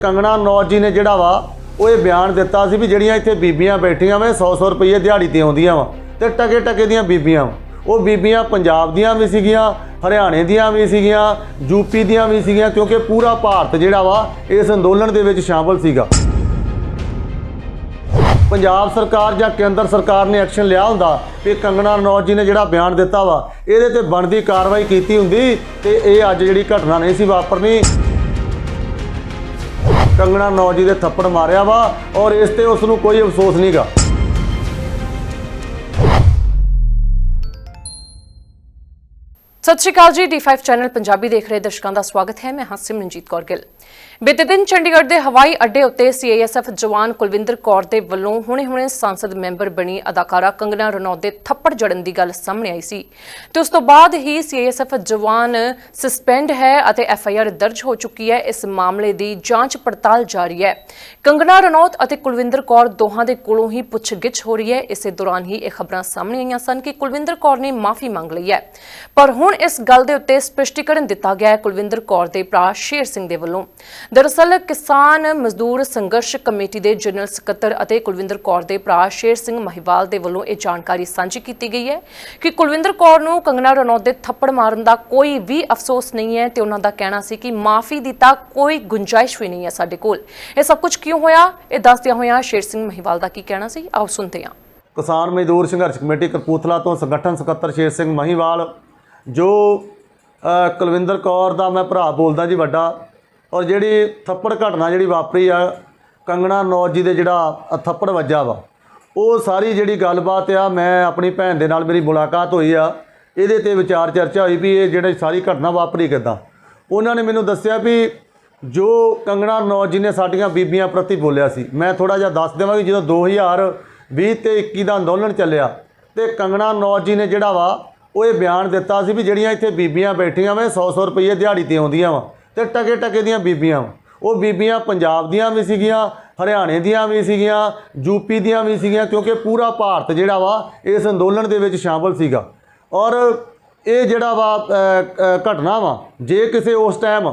ਕੰਗਣਾ ਨੌਜ ਜੀ ਨੇ ਜਿਹੜਾ ਵਾ, ਉਹ ਇਹ ਬਿਆਨ ਦਿੱਤਾ ਸੀ ਵੀ ਜਿਹੜੀਆਂ ਇੱਥੇ ਬੀਬੀਆਂ ਬੈਠੀਆਂ ਵਾ 100-100 ਰੁਪਏ ਦਿਹਾੜੀ ਤੇ ਆਉਂਦੀਆਂ ਵਾ, ਤੇ ਟਕੇ ਟਕੇ ਦੀਆਂ ਬੀਬੀਆਂ ਉਹ ਬੀਬੀਆਂ ਪੰਜਾਬ ਦੀਆਂ ਵੀ ਸੀਗੀਆਂ, ਹਰਿਆਣੇ ਦੀਆਂ ਵੀ ਸੀਗੀਆਂ ਯੂਪੀ ਦੀਆਂ ਵੀ ਸੀਗੀਆਂ, ਕਿਉਂਕਿ ਪੂਰਾ ਭਾਰਤ ਜਿਹੜਾ ਵਾ, ਇਸ ਅੰਦੋਲਨ ਦੇ ਵਿੱਚ ਸ਼ਾਮਲ ਸੀਗਾ। ਪੰਜਾਬ ਸਰਕਾਰ ਜਾਂ ਕੇਂਦਰ ਸਰਕਾਰ ਨੇ ਐਕਸ਼ਨ ਲਿਆ ਹੁੰਦਾ ਵੀ ਕੰਗਣਾ ਰਣੌਤ ਜੀ ਨੇ ਜਿਹੜਾ ਬਿਆਨ ਦਿੱਤਾ ਵਾ, ਇਹਦੇ ਤੇ ਬਣਦੀ ਕਾਰਵਾਈ ਕੀਤੀ ਹੁੰਦੀ, ਤੇ ਇਹ ਅੱਜ ਜਿਹੜੀ ਘਟਨਾ ਨਹੀਂ ਸੀ ਵਾਪਰਨੀ ਕੰਗਣਾ ਨੌਜੀ ਦੇ ਥੱਪੜ ਮਾਰਿਆ ਵਾ ਔਰ ਇਸ ਤੇ ਉਸ ਨੂੰ ਕੋਈ ਅਫਸੋਸ ਨਹੀਂਗਾ ਸਤਿ ਸ਼੍ਰੀ ਅਕਾਲ ਜੀ D5 ਚੈਨਲ ਪੰਜਾਬੀ ਦੇਖ ਰਹੇ ਦਰਸ਼ਕਾਂ ਦਾ ਸਵਾਗਤ ਹੈ। ਮੈਂ ਹਾਂ ਸਿਮਰਨਜੀਤ ਕੌਰ ਗਿੱਲ। ਬੀਤੇ ਦਿਨ ਚੰਡੀਗੜ੍ਹ ਦੇ ਹਵਾਈ ਅੱਡੇ ਉੱਤੇ CASF ਜਵਾਨ ਕੁਲਵਿੰਦਰ ਕੌਰ ਦੇ ਵੱਲੋਂ ਹੁਣੇ-ਹੁਣੇ ਸੰਸਦ ਮੈਂਬਰ ਬਣੀ ਅਦਾਕਾਰਾ ਕੰਗਨਾ ਰਣੌਤ ਦੇ ਥੱਪੜ ਜੜਨ ਦੀ ਗੱਲ ਸਾਹਮਣੇ ਆਈ ਸੀ ਤੇ ਉਸ ਤੋਂ ਬਾਅਦ ਹੀ CASF ਜਵਾਨ ਸਸਪੈਂਡ ਹੈ ਅਤੇ FIR ਦਰਜ ਹੋ ਚੁੱਕੀ ਹੈ। ਇਸ ਮਾਮਲੇ ਦੀ ਜਾਂਚ ਪੜਤਾਲ ਜਾਰੀ ਹੈ। ਕੰਗਨਾ ਰਣੌਤ ਅਤੇ ਕੁਲਵਿੰਦਰ ਕੌਰ ਦੋਹਾਂ ਦੇ ਕੋਲੋਂ ਹੀ ਪੁੱਛਗਿੱਛ ਹੋ ਰਹੀ ਹੈ। ਇਸੇ ਦੌਰਾਨ ਹੀ ਇਹ ਖਬਰਾਂ ਸਾਹਮਣੇ ਆਈਆਂ ਸਨ ਕਿ ਕੁਲਵਿੰਦਰ ਕੌਰ ਨੇ ਮਾਫੀ ਮੰਗ ਲਈ ਹੈ। ਪਰ ਹੁਣ ਇਸ ਗੱਲ ਦੇ ਉੱਤੇ ਸਪਸ਼ਟੀਕਰਨ ਦਿੱਤਾ ਗਿਆ ਹੈ ਕੁਲਵਿੰਦਰ ਕੌਰ ਦੇ ਭਰਾ ਸ਼ੇਰ ਸਿੰਘ ਦੇ ਵੱਲੋਂ। ਦਰਅਸਲ ਕਿਸਾਨ ਮਜ਼ਦੂਰ ਸੰਘਰਸ਼ ਕਮੇਟੀ ਦੇ ਜਨਰਲ ਸਕੱਤਰ ਅਤੇ ਕੁਲਵਿੰਦਰ ਕੌਰ ਦੇ ਭਰਾ ਸ਼ੇਰ ਸਿੰਘ ਮਹੀਵਾਲ ਦੇ ਵੱਲੋਂ ਇਹ ਜਾਣਕਾਰੀ ਸਾਂਝੀ ਕੀਤੀ ਗਈ ਹੈ ਕਿ ਕੁਲਵਿੰਦਰ ਕੌਰ ਨੂੰ ਕੰਗਨਾ ਰਣੌਤ ਦੇ ਥੱਪੜ ਮਾਰਨ ਦਾ ਕੋਈ ਵੀ ਅਫਸੋਸ ਨਹੀਂ ਹੈ ਤੇ ਉਹਨਾਂ ਦਾ ਕਹਿਣਾ ਸੀ ਕਿ ਮਾਫੀ ਦੀ ਤਾਂ ਕੋਈ ਗੁੰਜਾਇਸ਼ ਵੀ ਨਹੀਂ ਹੈ ਸਾਡੇ ਕੋਲ। ਇਹ ਸਭ ਕੁਝ ਕਿਉਂ ਹੋਇਆ? ਇਹ ਦੱਸਦਿਆਂ ਹੋਇਆਂ ਸ਼ੇਰ ਸਿੰਘ ਮਹੀਵਾਲ ਦਾ ਕੀ ਕਹਿਣਾ ਸੀ? ਆਓ ਸੁਣਦੇ ਹਾਂ। ਕਿਸਾਨ ਮਜ਼ਦੂਰ ਸੰਘਰਸ਼ ਕਮੇਟੀ ਕਪੂਰਥਲਾ ਤੋਂ ਸੰਗਠਨ ਸਕੱਤਰ ਸ਼ੇਰ ਸਿੰਘ ਮਹੀਵਾਲ, ਜੋ ਕੁਲਵਿੰਦਰ ਕੌਰ ਦਾ ਮੈਂ ਭਰਾ ਬੋਲਦਾ ਜੀ ਵੱਡਾ ਔਰ ਜਿਹੜੀ ਥੱਪੜ ਘਟਨਾ ਜਿਹੜੀ ਵਾਪਰੀ ਆ, ਕੰਗਣਾ ਨੌਜ ਜੀ ਦੇ ਜਿਹੜਾ ਥੱਪੜ ਵੱਜਾ ਵਾ, ਉਹ ਸਾਰੀ ਜਿਹੜੀ ਗੱਲਬਾਤ ਆ, ਮੈਂ ਆਪਣੀ ਭੈਣ ਦੇ ਨਾਲ ਮੇਰੀ ਮੁਲਾਕਾਤ ਹੋਈ ਆ, ਇਹਦੇ ਤੇ ਵਿਚਾਰ ਚਰਚਾ ਹੋਈ ਵੀ ਇਹ ਜਿਹੜੀ ਸਾਰੀ ਘਟਨਾ ਵਾਪਰੀ ਕਿੱਦਾਂ। ਉਹਨਾਂ ਨੇ ਮੈਨੂੰ ਦੱਸਿਆ ਵੀ ਜੋ ਕੰਗਣਾ ਨੌਜ ਜੀ ਨੇ ਸਾਡੀਆਂ ਬੀਬੀਆਂ ਪ੍ਰਤੀ ਬੋਲਿਆ ਸੀ, ਮੈਂ ਥੋੜਾ ਜਿਹਾ ਦੱਸ ਦੇਵਾਂ ਕਿ ਜਦੋਂ 2020 ਤੇ 21 ਦਾ ਅੰਦੋਲਨ ਚੱਲਿਆ, ਤੇ ਕੰਗਣਾ ਨੌਜ ਜੀ ਨੇ ਜਿਹੜਾ ਵਾ, ਉਹ ਇਹ ਬਿਆਨ ਦਿੱਤਾ ਸੀ ਵੀ ਜਿਹੜੀਆਂ ਇੱਥੇ ਬੀਬੀਆਂ ਬੈਠੀਆਂ ਵੇ 100-100 ਰੁਪਏ ਦਿਹਾੜੀ ਤੇ ਆਉਂਦੀਆਂ ਵਾ। ਤੇ ਟਕੇ ਟਕੇ ਦੀਆਂ ਬੀਬੀਆਂ ਉਹ ਬੀਬੀਆਂ ਪੰਜਾਬ ਦੀਆਂ ਵੀ ਸੀਗੀਆਂ, ਹਰਿਆਣੇ ਦੀਆਂ ਵੀ ਸੀਗੀਆਂ ਯੂਪੀ ਦੀਆਂ ਵੀ ਸੀਗੀਆਂ, ਕਿਉਂਕਿ ਪੂਰਾ ਭਾਰਤ ਜਿਹੜਾ ਵਾ, ਇਸ ਅੰਦੋਲਨ ਦੇ ਵਿੱਚ ਸ਼ਾਮਲ ਸੀਗਾ। ਔਰ ਇਹ ਜਿਹੜਾ ਵਾ ਘਟਨਾ ਵਾ, ਜੇ ਕਿਸੇ ਉਸ ਟਾਈਮ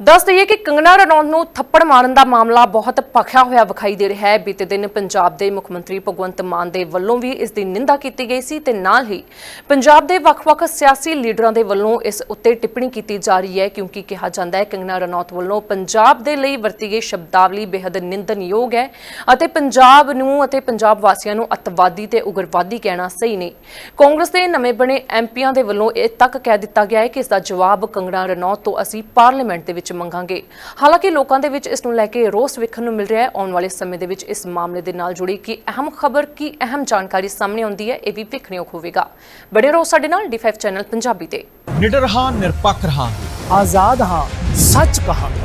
ਦੱਸ ਦਈਏ ਕਿ ਕੰਗਣਾ ਰਣੌਤ ਨੂੰ ਥੱਪੜ ਮਾਰਨ ਦਾ ਮਾਮਲਾ ਬਹੁਤ ਭਖਿਆ ਹੋਇਆ ਵਿਖਾਈ ਦੇ ਰਿਹਾ ਹੈ। ਬੀਤੇ ਦਿਨ ਪੰਜਾਬ ਦੇ ਮੁੱਖ ਮੰਤਰੀ ਭਗਵੰਤ ਮਾਨ ਦੇ ਵੱਲੋਂ ਵੀ ਇਸ ਦੀ ਨਿੰਦਾ ਕੀਤੀ ਗਈ ਸੀ ਤੇ ਨਾਲ ਹੀ ਪੰਜਾਬ ਦੇ ਵੱਖ-ਵੱਖ ਸਿਆਸੀ ਲੀਡਰਾਂ ਦੇ ਵੱਲੋਂ ਇਸ ਉੱਤੇ ਟਿੱਪਣੀ ਕੀਤੀ ਜਾ ਰਹੀ ਹੈ ਕਿਉਂਕਿ ਕਿਹਾ ਜਾਂਦਾ ਹੈ ਕੰਗਣਾ ਰਣੌਤ ਵੱਲੋਂ ਪੰਜਾਬ ਦੇ ਲਈ ਵਰਤੀ ਗਈ ਸ਼ਬਦਾਵਲੀ ਬੇहद ਨਿੰਦਨਯੋਗ ਹੈ ਅਤੇ ਪੰਜਾਬ ਨੂੰ ਅਤੇ ਪੰਜਾਬ ਵਾਸੀਆਂ ਨੂੰ ਅੱਤਵਾਦੀ ਤੇ ਉਗਰਵਾਦੀ ਕਹਿਣਾ ਸਹੀ ਨਹੀਂ। ਕਾਂਗਰਸ ਦੇ ਨਵੇਂ ਬਣੇ ਐਮਪੀਆਂ ਦੇ ਵੱਲੋਂ ਇਹ ਤੱਕ ਕਹਿ ਦਿੱਤਾ ਗਿਆ ਹੈ ਕਿ ਇਸ ਦਾ ਜਵਾਬ ਕੰਗਣਾ ਰਣੌਤ ਤੋਂ ਅਸੀਂ ਪਾਰਲੀਮੈਂਟ ਦੇ ਵਿੱਚ ਮੰਗਾਂਗੇ। ਹਾਲਾਂਕਿ ਲੋਕਾਂ ਦੇ ਵਿੱਚ ਇਸ ਨੂੰ ਲੈ ਕੇ ਰੋਸ ਵੇਖਣ ਨੂੰ ਮਿਲ ਰਿਹਾ ਹੈ। ਆਉਣ ਵਾਲੇ ਸਮੇਂ ਦੇ ਵਿੱਚ ਇਸ ਮਾਮਲੇ ਦੇ ਨਾਲ ਜੁੜੀ ਕੀ ਅਹਿਮ ਖਬਰ ਕੀ ਅਹਿਮ ਜਾਣਕਾਰੀ ਸਾਹਮਣੇ ਆਉਂਦੀ ਹੈ ਇਹ ਵੀ ਵੇਖਣਯੋਗ ਹੋਵੇਗਾ। ਬੜੇ ਰਹੋ ਸਾਡੇ ਨਾਲ D5 ਚੈਨਲ ਪੰਜਾਬੀ ਤੇ। ਨਿਡਰ ਹਾਂ ਨਿਰਪੱਖ ਰਹਾਂਗੇ। ਆਜ਼ਾਦ ਹਾਂ ਸੱਚ ਕਹਾਂ